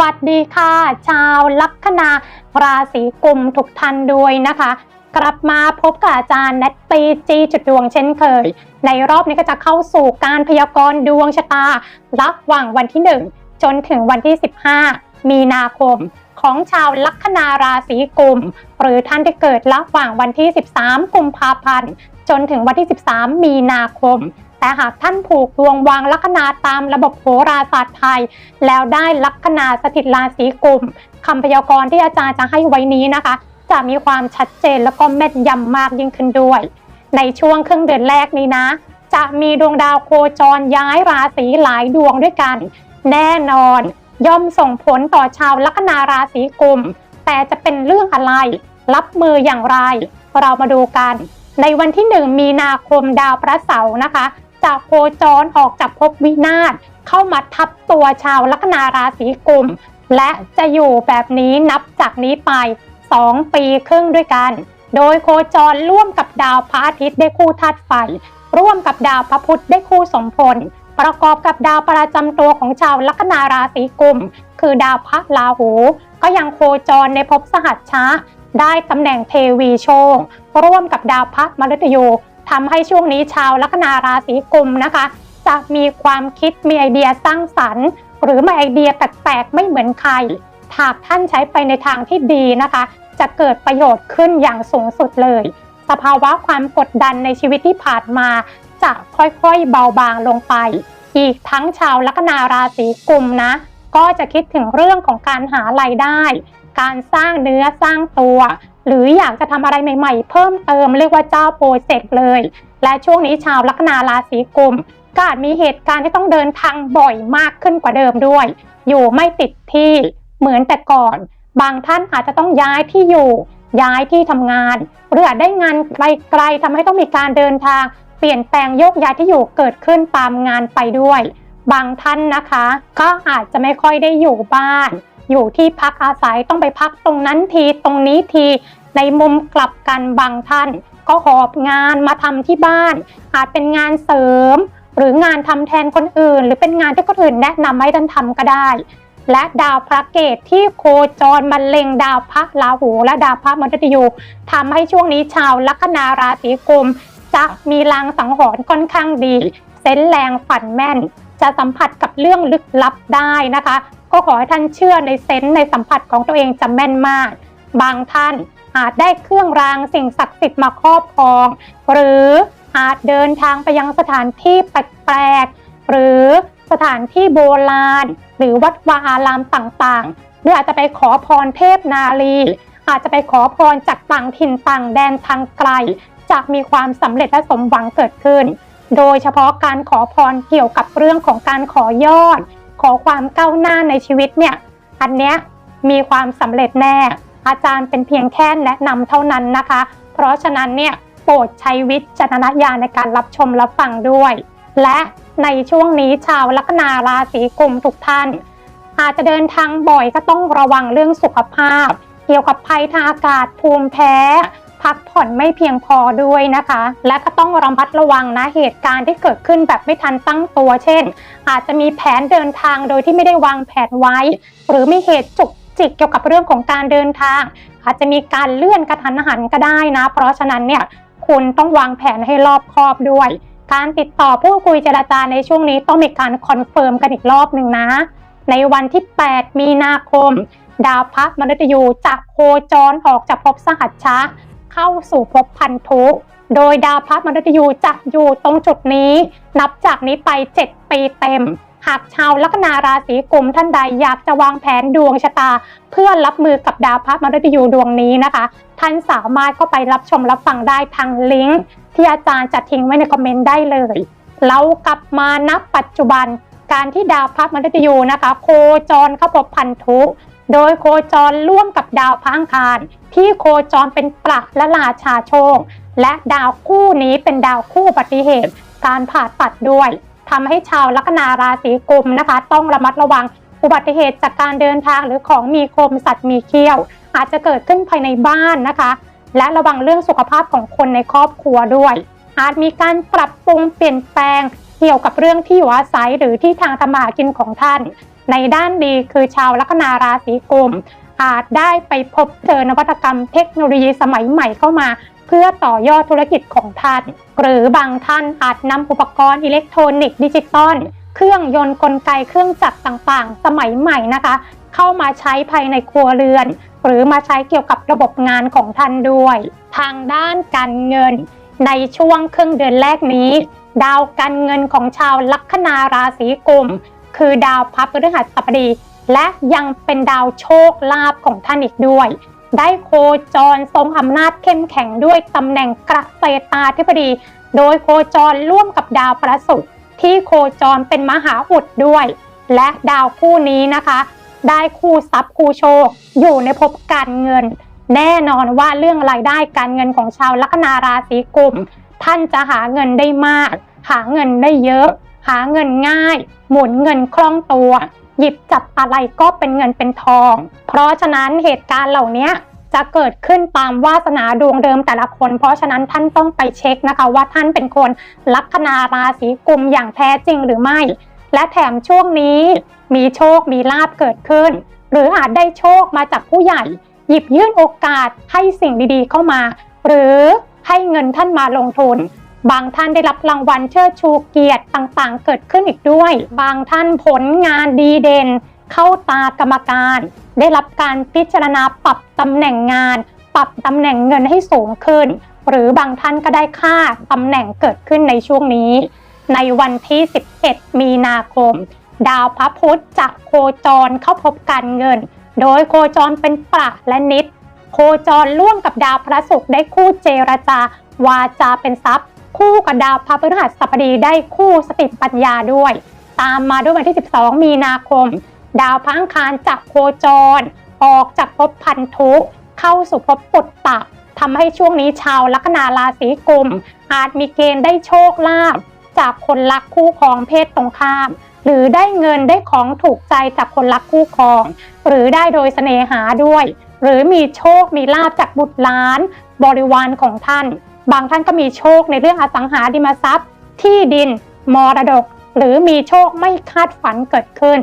วัสดีค่ะ ชาวลัคนาราศีกุมทุกท่านด้วยนะคะ กลับมาพบกับอาจารย์แนตตีจีจุดดวงเช่นเคย ในรอบนี้ก็จะเข้าสู่การพยากรณ์ดวงชะตาระหว่างวันที่ 1 จนถึงวันที่ 15 มีนาคมของชาวลัคนาราศีกุม หรือท่านที่เกิดระหว่างวันที่ 13 กุมภาพันธ์ จนถึงวันที่ 13 มีนาคม แต่หากท่านผูกดวงวางลัคนาตามระบบโหราศาสตร์ไทย แล้วได้ลัคนาสถิตราศีกุมคำพยากรณ์ที่อาจารย์จะให้ไว้นี้นะคะ จะมีความชัดเจนแล้วก็แม่นยำมากยิ่งขึ้นด้วย ในช่วงครึ่งเดือนแรกนี้นะ จะมีดวงดาวโคจรย้ายราศีหลายดวงด้วยกัน แน่นอน ย่อมส่งผลต่อชาวลัคนาราศีกุมแต่จะเป็นเรื่องอะไร รับมืออย่างไร เรามาดูกัน ในวันที่ 1 มีนาคมดาวพระเสาร์นะคะ จะโคจรออกจากภพวินาศเข้ามาทับตัวชาวลัคนาราศีกุม และจะอยู่แบบนี้นับจากนี้ไป 2 ปีครึ่งด้วยกัน โดยโคจรร่วมกับดาวพระอาทิตย์ได้คู่ธาตุไฟ ร่วมกับดาวพระพุธได้คู่สมพล ประกอบกับดาวประจำตัวของชาวลัคนาราศีกุม คือดาวพระราหู ก็ยังโคจรในภพสหัชชะได้ตำแหน่งเทวีโชคร่วมกับดาวพระมฤตยู ทำให้ช่วงนี้ชาวลัคนาราศีกุมนะคะ จะมีความคิดมีไอเดียสร้างสรรค์ หรือมีไอเดียแปลกๆไม่เหมือนใครหากท่านใช้ไปในทางที่ดีนะคะ จะเกิดประโยชน์ขึ้นอย่างสูงสุดเลย สภาวะความกดดันในชีวิตที่ผ่านมา จะค่อยๆเบาบางลงไป อีกทั้งชาวลัคนาราศีกุมนะ ก็จะคิดถึงเรื่องของการหารายได้ การสร้างเนื้อสร้างตัว หรืออยากจะทำอะไรใหม่ ๆ เพิ่มเติมเรียกว่าเจ้าโปรเจกต์เลย และช่วงนี้ชาวลัคนาราศีกุมก็อาจมีเหตุการณ์ที่ต้องเดินทางบ่อยมากขึ้นกว่าเดิมด้วย อยู่ไม่ติดที่เหมือนแต่ก่อน บางท่านอาจจะต้องย้ายที่อยู่ย้ายที่ทำงาน หรืออาจได้งานไกลๆทำให้ต้องมีการเดินทาง เปลี่ยนแปลงโยกย้ายที่อยู่เกิดขึ้นตามงานไปด้วย บางท่านนะคะ ก็อาจจะไม่ค่อยได้อยู่บ้าน อยู่ที่พักอาศัยต้องไปพักตรงนั้นทีตรงนี้ที ในมุมกลับกันบางท่าน ก็หอบงานมาทำที่บ้าน อาจเป็นงานเสริม หรืองานทำแทนคนอื่น หรือเป็นงานที่คนอื่นแนะนำให้ท่านทำก็ได้ และดาวพระเกตที่โคจรมันเล็งดาวพระราหูและดาวพระมฤตยูทำให้ช่วงนี้ชาวลัคนาราศีกุมจะมีลางสังหรณ์ค่อนข้างดี เซนแรงฝันแม่น จะสัมผัสกับเรื่องลึกลับได้นะคะ ก็ขอให้ท่านเชื่อในเซนในสัมผัสของตัวเองจะแม่นมาก บางท่าน อาจได้เครื่องรางสิ่งศักดิ์สิทธิ์มาครอบครอง หรืออาจเดินทางไปยังสถานที่แปลกๆหรือสถานที่โบราณ หรือวัดวาอารามต่างๆ หรืออาจจะไปขอพรเทพนาลี อาจจะไปขอพรจากต่างถิ่นต่างแดนทางไกล จะมีความสำเร็จและสมหวังเกิดขึ้น โดยเฉพาะการขอพรเกี่ยวกับเรื่องของการขอยอด ขอความก้าวหน้าในชีวิตเนี่ย อันเนี้ยมีความสำเร็จแน่ อาจารย์เป็นเพียงแค่แนะนำเท่านั้นนะคะ เพราะฉะนั้นเนี่ยโปรดใช้วิจารณญาณในการรับชมรับฟังด้วย และในช่วงนี้ชาวลัคนาราศีกุมทุกท่าน อาจจะเดินทางบ่อยก็ต้องระวังเรื่องสุขภาพ เกี่ยวกับภัยทางอากาศภูมิแพ้ พักผ่อนไม่เพียงพอด้วยนะคะ และก็ต้องระมัดระวังนะเหตุการณ์ที่เกิดขึ้นแบบไม่ทันตั้งตัวเช่น อาจจะมีแผนเดินทางโดยที่ไม่ได้วางแผนไว้ หรือมีเหตุจุก จิกเกี่ยวกับเรื่องของการเดินทาง อาจจะมีการเลื่อนกระทันหันก็ได้นะ เพราะฉะนั้นเนี่ยคุณต้องวางแผนให้รอบคอบด้วย การติดต่อพูดคุยเจรจาในช่วงนี้ต้องมีการคอนเฟิร์มกันอีกรอบหนึ่งนะ ในวันที่ 8 มีนาคม ดาวพระมฤตยูจะโคจรออกจากภพสหัชชะเข้าสู่ภพพันธุโดยดาวพระมฤตยูจะอยู่ตรงจุดนี้ นับจากนี้ไป 7 ปีเต็ม หากชาวลัคนาราศีกุมท่านใดอยากจะวางแผนดวงชะตา เพื่อรับมือกับดาวพระมฤตยูดวงนี้นะคะ ท่านสามารถเข้าไปรับชมรับฟังได้ทางลิงก์ที่อาจารย์จะทิ้งไว้ในคอมเมนต์ได้เลย เรากลับมานับปัจจุบันการที่ดาวพระมฤตยูนะคะ โคจรเข้าพบพันธุ โดยโคจรร่วมกับดาวพระอังคาร ที่โคจรเป็นปลักและราชาโชค และดาวคู่นี้เป็นดาวคู่อุบัติเหตุ การผ่าตัดด้วย ทำให้ชาวลัคนาราศีกุมนะคะ ต้องระมัดระวังอุบัติเหตุจากการเดินทางหรือของมีคมสัตว์มีเขี้ยว อาจจะเกิดขึ้นภายในบ้านนะคะ และระวังเรื่องสุขภาพของคนในครอบครัวด้วย อาจมีการปรับปรุงเปลี่ยนแปลง เกี่ยวกับเรื่องที่อยู่อาศัยหรือที่ทางทำมาหากินของท่าน ในด้านดีคือชาวลัคนาราศีกุมอาจได้ไปพบเจอนวัตกรรมเทคโนโลยีสมัยใหม่เข้ามา เพื่อต่อยอดธุรกิจของท่าน หรือบางท่านอาจนำอุปกรณ์อิเล็กทรอนิกส์ดิจิตอลเครื่องยนต์กลไกเครื่องจักรต่างๆ สมัยใหม่นะคะ เข้ามาใช้ภายในครัวเรือน หรือมาใช้เกี่ยวกับระบบงานของท่านด้วย ทางด้านการเงิน ในช่วงครึ่งเดือนแรกนี้ ดาวการเงินของชาวลัคนาราศีกุม คือดาวพับพฤหัสบดีและยังเป็นดาวโชคลาภของท่านอีกด้วย ได้โคจรทรงอำนาจเข้มแข็งด้วยตำแหน่งเกษตราธิบดี โดยโคจรร่วมกับดาวพระศุกร์ที่โคจรเป็นมหาอุดด้วย และดาวคู่นี้นะคะ ได้คู่ทรัพย์คู่โชค อยู่ในภพการเงิน แน่นอนว่าเรื่องรายได้การเงินของชาวลัคนาราศีกุม ท่านจะหาเงินได้มาก หาเงินได้เยอะ หาเงินง่าย หมุนเงินคล่องตัว หยิบจับอะไรก็เป็นเงินเป็นทอง เพราะฉะนั้นเหตุการณ์เหล่านี้จะเกิดขึ้นตามวาสนาดวงเดิมแต่ละคน เพราะฉะนั้นท่านต้องไปเช็คนะคะ ว่าท่านเป็นคนลัคนาราศีกุมอย่างแท้จริงหรือไม่ และแถมช่วงนี้มีโชคมีลาบเกิดขึ้น หรืออาจได้โชคมาจากผู้ใหญ่ หยิบยื่นโอกาสให้สิ่งดีๆเข้ามา หรือให้เงินท่านมาลงทุน บางท่านได้รับรางวัลเชิดชูเกียรติต่างๆ เกิดขึ้นอีกด้วย บางท่านผลงานดีเด่น เข้าตากรรมการ ได้รับการพิจารณาปรับตำแหน่งงาน ปรับตำแหน่งเงินให้สูงขึ้น หรือบางท่านก็ได้ค่าตำแหน่งเกิดขึ้นในช่วงนี้ ในวันที่ 11 มีนาคม ดาวพระพุธจะโคจรเข้าพบการเงิน โดยโคจรเป็นประและนิด โคจรร่วมกับดาวพระศุกร์ได้คู่เจรจา วาจาเป็นทรัพย์ คู่กับดาวพระพฤหัสบดีได้คู่สติปัญญาด้วย ตามมาด้วยวันที่ 12 มีนาคม ดาวพังคารจะโคจร ออกจากภพพันธุ เข้าสู่ภพปุตตะทำให้ช่วงนี้ชาวลัคนาราศีกุม อาจมีเกณฑ์ได้โชคลาภจากคนรักคู่ครองเพศตรงข้าม หรือได้เงินได้ของถูกใจจากคนรักคู่ครอง หรือได้โดยเสน่หาด้วย หรือมีโชคมีลาบจากบุตรหลาน บริวารของท่าน บางท่านก็มีโชคในเรื่องอสังหาริมทรัพย์ ที่ดิน มรดก หรือมีโชคไม่คาดฝันเกิดขึ้น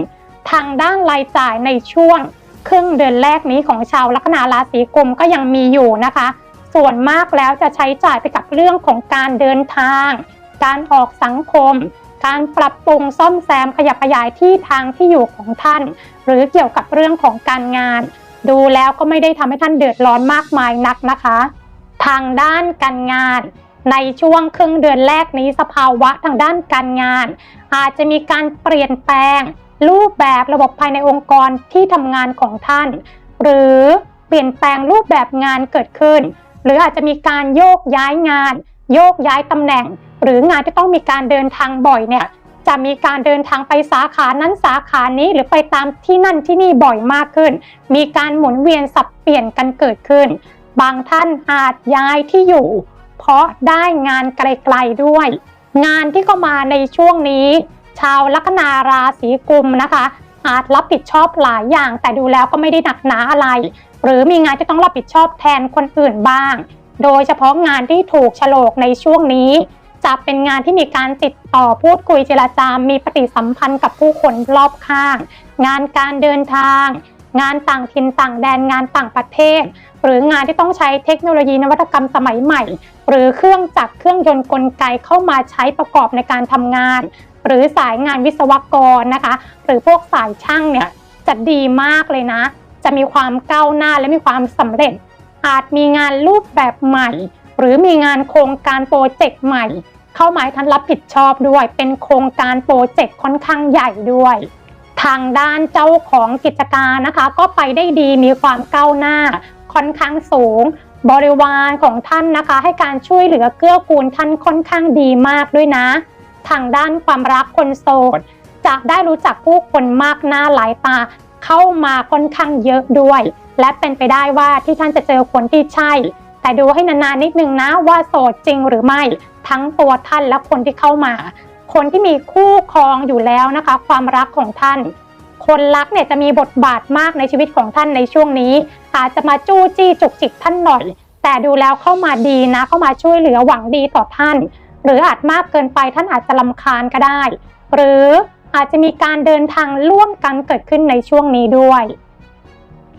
ทางด้านรายจ่ายในช่วง ครึ่งเดือนแรกนี้ของชาวลัคนาราศีกุมก็ยังมีอยู่นะคะ ส่วนมากแล้วจะใช้จ่ายไปกับเรื่องของการเดินทาง การออกสังคม การปรับปรุงซ่อมแซมขยับขยายที่ทางที่อยู่ของท่าน หรือเกี่ยวกับเรื่องของการงาน ดูแล้วก็ไม่ได้ทำให้ท่านเดือดร้อนมากมายนักนะคะ ทางด้านการงาน ในช่วงครึ่งเดือนแรกนี้สภาวะทางด้านการงาน อาจจะมีการเปลี่ยนแปลง รูปแบบระบบภายในองค์กรที่ทำงานของท่าน หรือเปลี่ยนแปลงรูปแบบงานเกิดขึ้น หรืออาจจะมีการโยกย้ายงาน โยกย้ายตำแหน่ง หรืองานที่ต้องมีการเดินทางบ่อยเนี่ยจะมีการเดินทางไปสาขานั้นสาขานี้หรือไปตามที่นั่นที่นี่บ่อยมากขึ้น มีการหมุนเวียนสับเปลี่ยนกันเกิดขึ้น บางท่านอาจย้ายที่อยู่ เพราะได้งานไกลๆด้วย งานที่เข้ามาในช่วงนี้ ชาวลัคนาราศีกุมนะคะ อาจรับผิดชอบหลายอย่าง แต่ดูแล้วก็ไม่ได้หนักหนาอะไร หรือมีงานที่ต้องรับผิดชอบแทนคนอื่นบ้าง โดยเฉพาะงานที่ถูกโฉลกในช่วงนี้จะเป็นงานที่มีการติดต่อพูดคุยเจรจามีปฏิสัมพันธ์กับผู้คนรอบข้าง งานการเดินทาง งานต่างถิ่นต่างแดนงานต่างประเทศ หรืองานที่ต้องใช้เทคโนโลยีนวัตกรรมสมัยใหม่ หรือเครื่องจักรเครื่องยนต์กลไกเข้ามาใช้ประกอบในการทำงาน หรือสายงานวิศวกรนะคะ หรือพวกสายช่างเนี่ยจะดีมากเลยนะ จะมีความก้าวหน้าและมีความสำเร็จ อาจมีงานรูปแบบใหม่ หรือมีงานโครงการโปรเจกต์ใหม่ เข้ามาท่านรับผิดชอบด้วย เป็นโครงการโปรเจกต์ค่อนข้างใหญ่ด้วย ทางด้านเจ้าของกิจการนะคะ ก็ไปได้ดีมีความก้าวหน้าค่อนข้างสูง บริวารของท่านนะคะ ให้การช่วยเหลือเกื้อกูลท่านค่อนข้างดีมากด้วยนะ ทางด้านความรักคนโสดจะได้รู้จักผู้คนมากหน้าหลายตาเข้ามาค่อนข้างเยอะด้วย และเป็นไปได้ว่าที่ท่านจะเจอคนที่ใช่ แต่ดูให้นานๆนิดนึงนะว่าโสดจริงหรือไม่ ทั้งตัวท่านและคนที่เข้ามา คนที่มีคู่ครองอยู่แล้วนะคะ ความรักของท่าน คนรักเนี่ยจะมีบทบาทมากในชีวิตของท่านในช่วงนี้ อาจจะมาจู้จี้จุกจิกท่านหน่อย แต่ดูแล้วเข้ามาดีนะ เข้ามาช่วยเหลือหวังดีต่อท่าน หรืออาจมากเกินไปท่านอาจจะลำคาญก็ได้ หรืออาจจะมีการเดินทางร่วมกันเกิดขึ้นในช่วงนี้ด้วย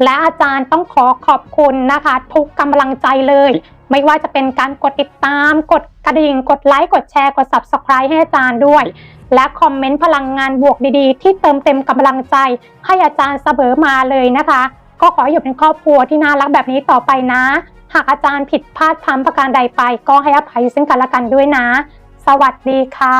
และอาจารย์ต้องขอขอบคุณนะคะ ทุกกำลังใจเลย ไม่ว่าจะเป็นการกดติดตาม กดกระดิ่ง กดไลค์ กดแชร์ กด subscribe ให้อาจารย์ด้วย และคอมเมนต์พลังงานบวกดีๆ ที่เติมเต็มกำลังใจ ให้อาจารย์เสมอมาเลยนะคะ ก็ขอให้อยู่เป็นครอบครัวที่น่ารักแบบนี้ต่อไปนะ หากอาจารย์ผิดพลาดพลั้งประการใดไป ก็ให้อภัยซึ่งกันและกันด้วยนะ สวัสดีค่ะ